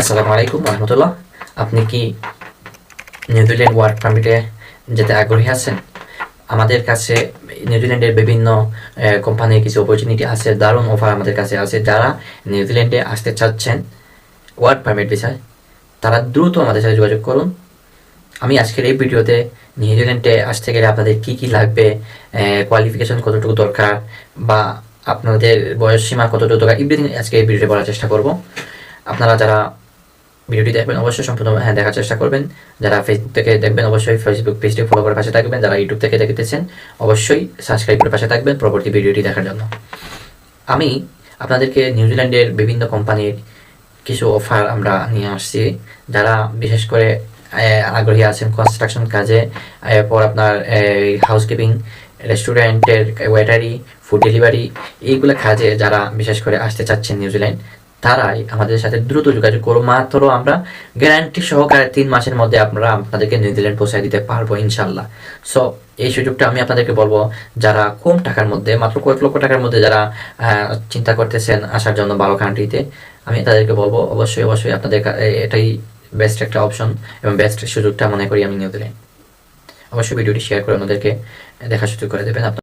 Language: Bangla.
আসসালামু আলাইকুম রহমতুল্লাহ। আপনি কি নিউজিল্যান্ড ওয়ার্ক পারমিটে যেতে আগ্রহী আছেন? আমাদের কাছে নিউজিল্যান্ডের বিভিন্ন কোম্পানির কিছু অপরচুনিটি আছে, দারুণ অফার আমাদের কাছে আছে। যারা নিউজিল্যান্ডে আসতে চাচ্ছেন ওয়ার্ক পারমিট বিষয়, তারা দ্রুত আমাদের সাথে যোগাযোগ করুন। আমি আজকের এই ভিডিওতে নিউজিল্যান্ডে আসতে গেলে আপনাদের কি কি লাগবে কোয়ালিফিকেশন কতটুকু দরকার, বা আপনাদের বয়স সীমা কতটুকু দরকার এভরিথিং আজকে এই ভিডিওতে বলার চেষ্টা করব। আপনারা যারা ভিডিওটি দেখবেন অবশ্যই সম্পূর্ণ হ্যাঁ দেখার চেষ্টা করবেন। যারা ফেসবুক থেকে দেখবেন, অবশ্যই ফেসবুক পেজটি ফলো করে পাশে থাকবেন। যারা ইউটিউব থেকে দেখতেছেন, অবশ্যই সাবস্ক্রাইব করে পাশে থাকবেন পরবর্তী ভিডিওটি দেখার জন্য। আমি আপনাদেরকে নিউজিল্যান্ডের বিভিন্ন কোম্পানির কিছু অফার আমরা নিয়ে আসছি। যারা বিশেষ করে আগ্রহী আছেন কনস্ট্রাকশন কাজে, এরপর আপনার হাউসকিপিং রেস্টুরেন্টের ওয়েটারি ফুড ডেলিভারি এইগুলো কাজে যারা বিশেষ করে আসতে চাচ্ছেন নিউজিল্যান্ড তারাই আমাদের সাথে দ্রুত যোগাযোগ করো মাত্র আমরা গ্যারান্টি সহকারে তিন মাসের মধ্যে আমরা আপনাদেরকে নিউজিল্যান্ড পৌঁছায় দিতে পারব ইনশাল্লাহ সো এই সুযোগটা আমি আপনাদেরকে বলব, যারা কম টাকার মধ্যে, মাত্র কয়েক লক্ষ টাকার মধ্যে যারা চিন্তা করতেছেন আসার জন্য ভালো কান্ট্রিতে আমি তাদেরকে বলব, অবশ্যই অবশ্যই আপনাদের এটাই বেস্ট একটা অপশন এবং বেস্ট সুযোগটা মনে করি আমি নিউজিল্যান্ড অবশ্যই ভিডিওটি শেয়ার করে ওনাদেরকে দেখার সুযোগ করে দেবেন। আপনার